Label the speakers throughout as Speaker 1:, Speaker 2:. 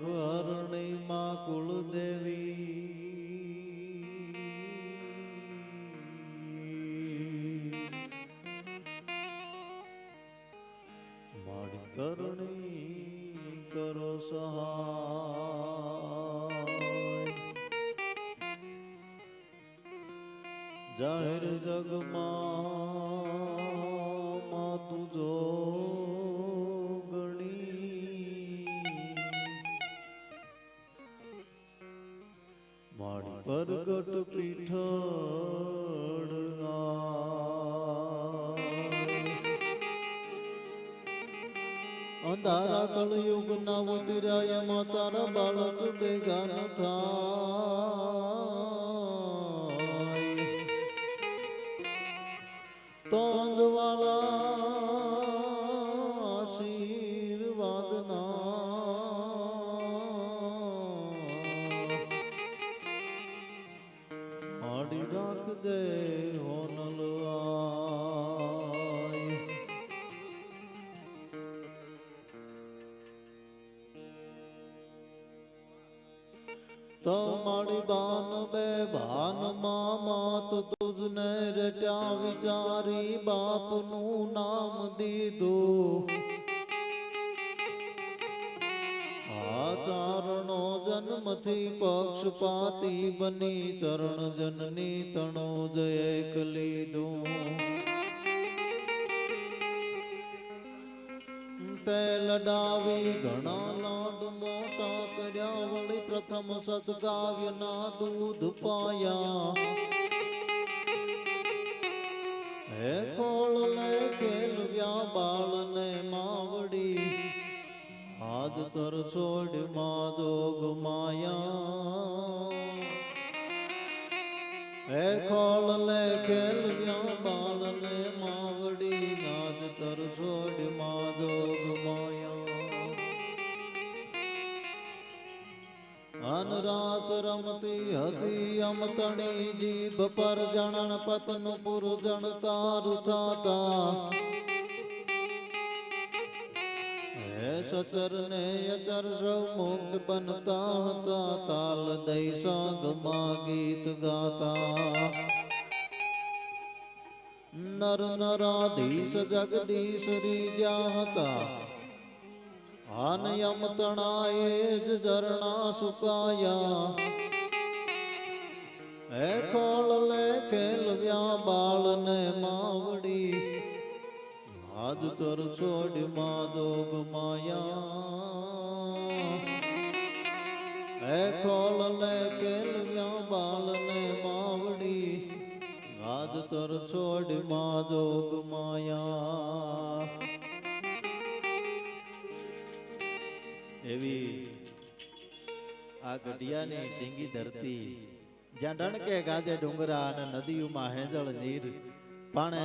Speaker 1: હરણી માં કુળદેવી. મારી કરણી કરો સહાય. જાહેર જગમાં પરગટ પીઠળ અંધારા કળયુગ ના ઉતરાયમાં તારા બાળક ભેગા ન તમારી બાન બે ભાન માત તુજને રટ્યા વિચારી બાપનું નામ દીધું. આચારણો જન્મથી પક્ષપાતી બની ચરણ જનની તણો જય લીધું. તે લડાવી ઘણા લાડ મોટા કર્યા. વળી પ્રથમ સદગાવ્યના દૂધ પાયા. હે કોળ લે ખેલવ્યા બાળને માવડી. આજ તર છોડમાં જોગ માયા. હે કોળ લે ખેલવ્યા બાળને માવડી. નાજ તર છોડમાં જોગ માયા અનરાસ રમતી હતી અમતણી જીભ પર જણન પતન પુર જણકાર થતા. હે સચર ને અચર સૌ મુક્ત બનતા હતા, તાલ દૈસા ગમા ગીત ગાતા. નર નરાધીશ જગદીશ રીજા હતા. આનયમ તણાએ જ ઝરણા સુકાયા. હે ખોળ લે ખેલવ્યા બાળને માવડી. આજ તર છોડમાં જોગ માયા. હે ખોળ લે આજ તર છોડમાં જોગ માયા એવી આ ગઢિયાની ડીંગી ધરતી, જ્યાં ડણકે ગાજે ડુંગરા અને નદીઓમાં હેજળ નીર, પાણે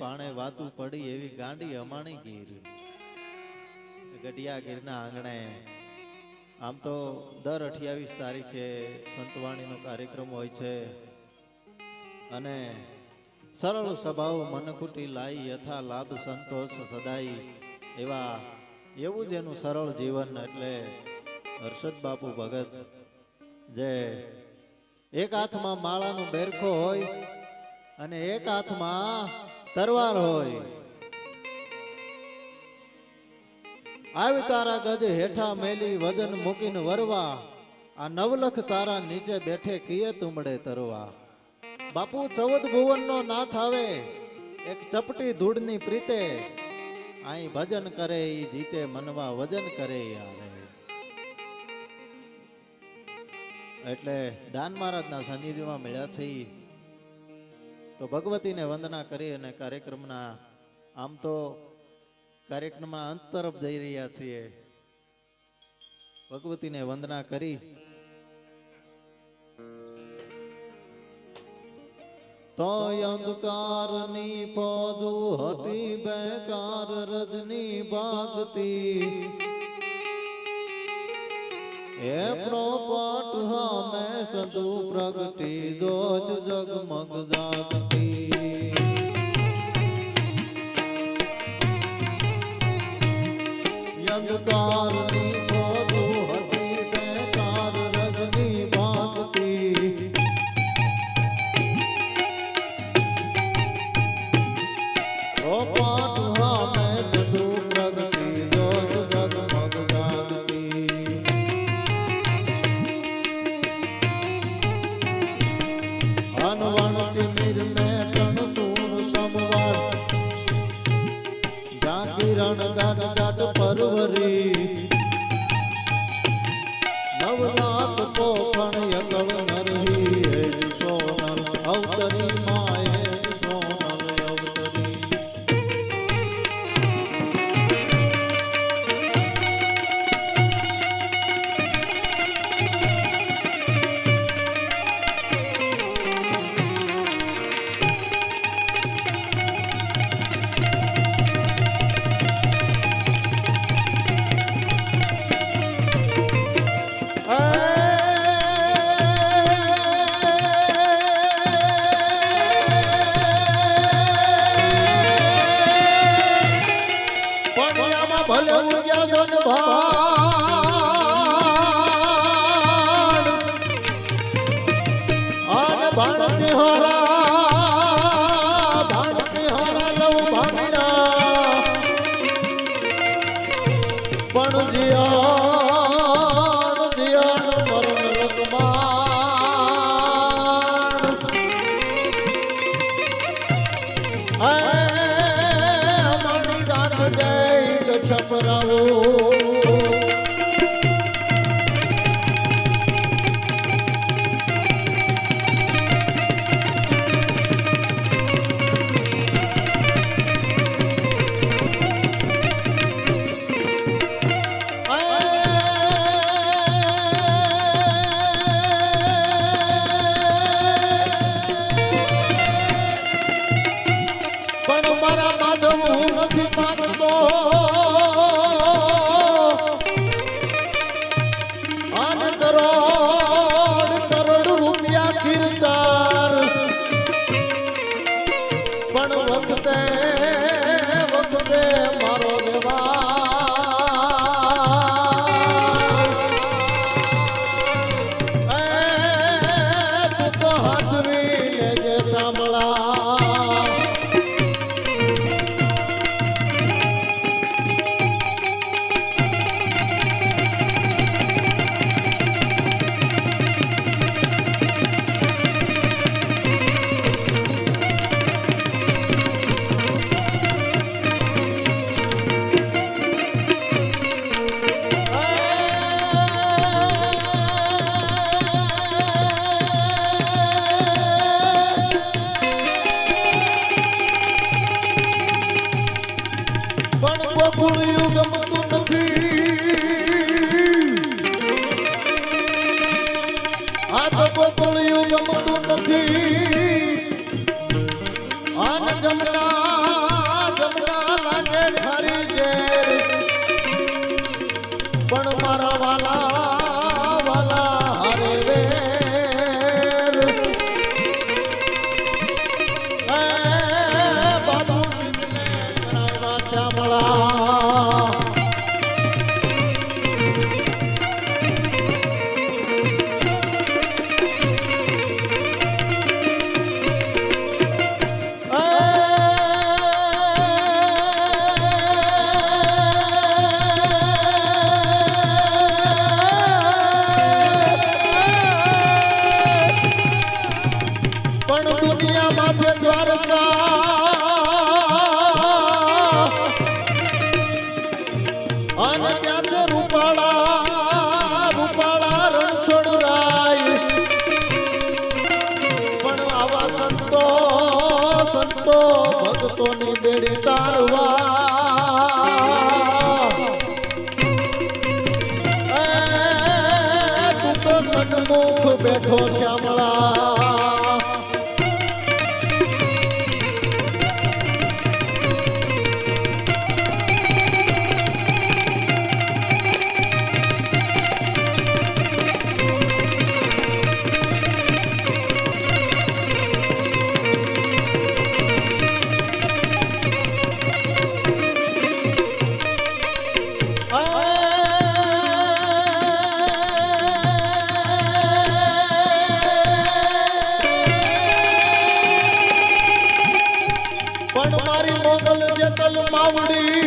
Speaker 1: પાણે વાતું પડી એવી ગાંડી અમાણી ગીર. ગઢિયા ગીરના આંગણે, આમ તો દર અઠ્યાવીસ તારીખે સંતવાણીનો કાર્યક્રમ હોય છે. અને સરળ સ્વભાવ મનકુટી લાઈ યથા લાભ સંતોષ સદાય. એવા, એવું જ એનું સરળ જીવન એટલે હર્ષદ બાપુ ભગત. જે એક હાથમાં માળાનો બેરખો હોય અને એક હાથમાં તરવાર હોય. આવી તારા ગજ હેઠા મેલી વજન મૂકીને વરવા. આ નવલખ તારા નીચે બેઠે કિયે તુમડે તરવા. બાપુ ચૌદ ભુવનનો નાથ આવે, એક ચપટી ધૂળની પ્રીતે આઈ ભજન કરે, ઈ જીતે મનવા વજન કરે ઈ એટલે દાન મહારાજના સાનિધ્યમાં મળ્યા છે તો ભગવતીને વંદના કરી અને કાર્યક્રમના, આમ તો કાર્યક્રમના અંત તરફ જઈ રહ્યા છીએ. ભગવતીને વંદના કરી તો અંધકારની ફોજુ હટી બેકાર રજની ભાગતી. એ પ્રોપટ હમે સદુ પ્રગટી જોત જગમગ જાગતી. અંધકારની નરહરી નવનાથ પોખણ યગળ નરહરી ಕರವೋ અન જમના છે રૂપાળા રૂપાળા રણછોડરાય. પણ આવા સંતો સંતો ભક્તોની બેડી તારવા. તું તો સન્મુખ બેઠો શ્યામા. மாவுடி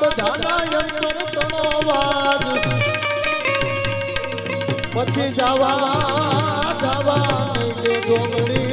Speaker 1: બધાના અંતર પછી જવા જવા નહીં જોગણી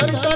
Speaker 1: cantar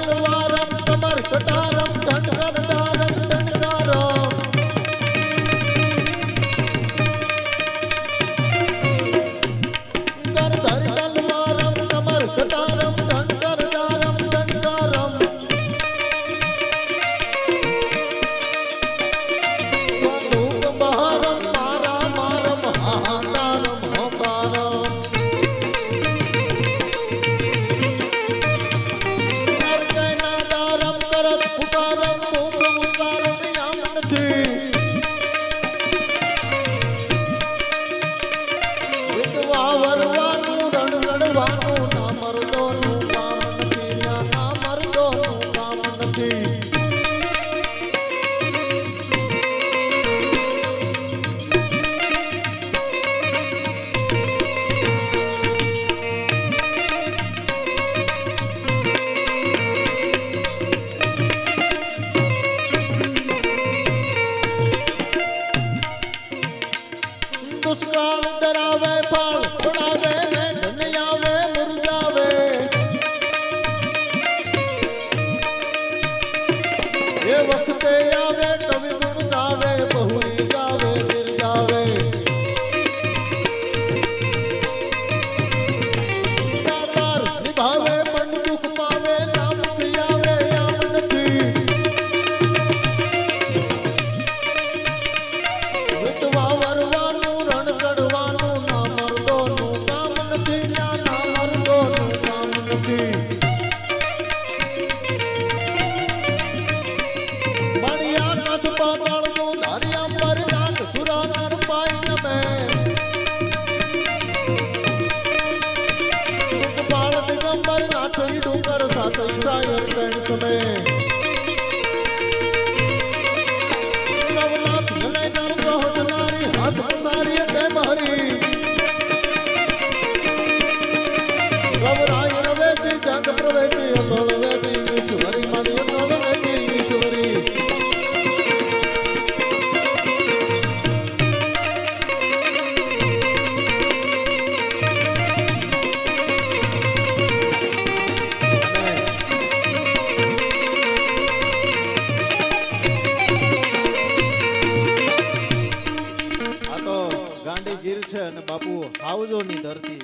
Speaker 1: ગાંડી ગીર છે અને બાપુ હાવજોની ધરતી.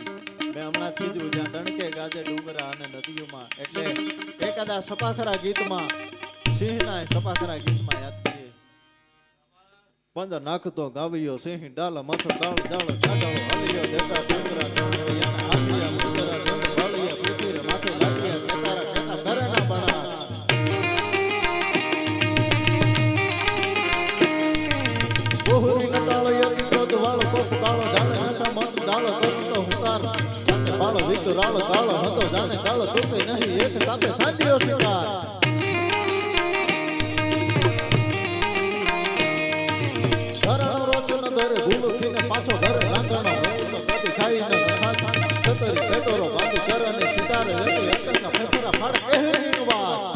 Speaker 1: મેં હમણાં કીધું જ્યાં ડણકે ગાજે ડુંગરા અને નદીઓમાં. એટલે એકાદા સપાખરા ગીતમાં, સિંહના સપાખરા ગીતમાં યાદ કરીએ. પંદર નાખતો ગાવ્યો સિંહ ડાલ મથ દાળ દાળ કાઢાળો હલિયો ડેકા ડુંગરા ડુંગરિયાના બાળો કાળો પાછો ઘરે રાંધણો કદી ખાઈને નખા છતરી બાંધી કર અને સિતારે ફેફરા ફાડ કહેરી વાત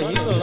Speaker 1: Hilo.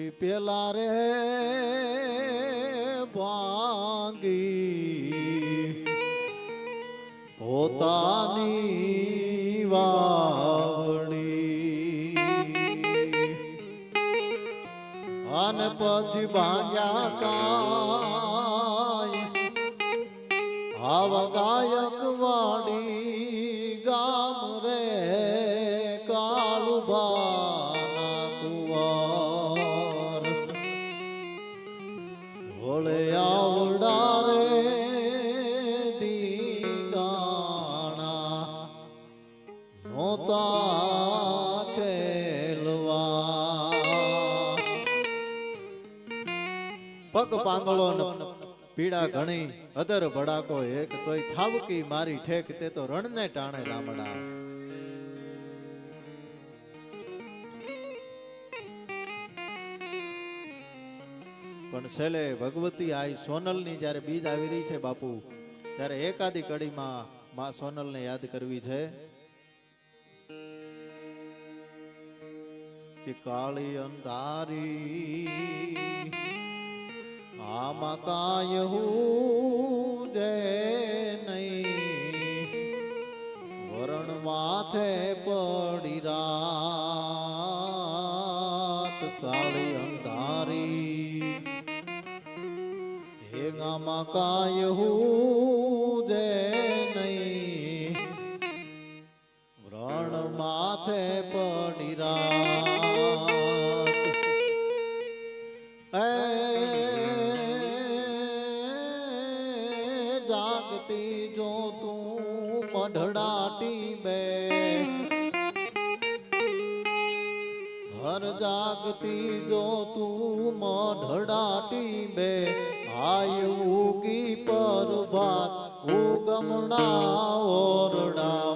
Speaker 1: એવી પેલા રે ભાંગી પોતાની વાવણી. અને પછી ભાંગ્યા કાય આવ પાંગળો પીડા ઘણી, અદર ભડાકો એક, તોય થાવકી મારી ઠેક, તે તો રણને ટાણે રામડા. પણ છેલ્લે ભગવતી આઈ સોનલની જ્યારે બીજ આવી રહી છે બાપુ, ત્યારે એકાદી કડીમાં માં સોનલને યાદ કરવી છે? કે કાળી અંધારી આમાં કાય હું જે નહીં. વરણ માથે પડી રાત કાળી અંધારી. હે ગામાં કાય હું નહીં. વરણ માથે પડી રાત. જાગતી જો તું મઢડાટી બે. હર જાગતી જો તું મઢડાટી બે. આય પર ભાત ઉગમણા ઓરડા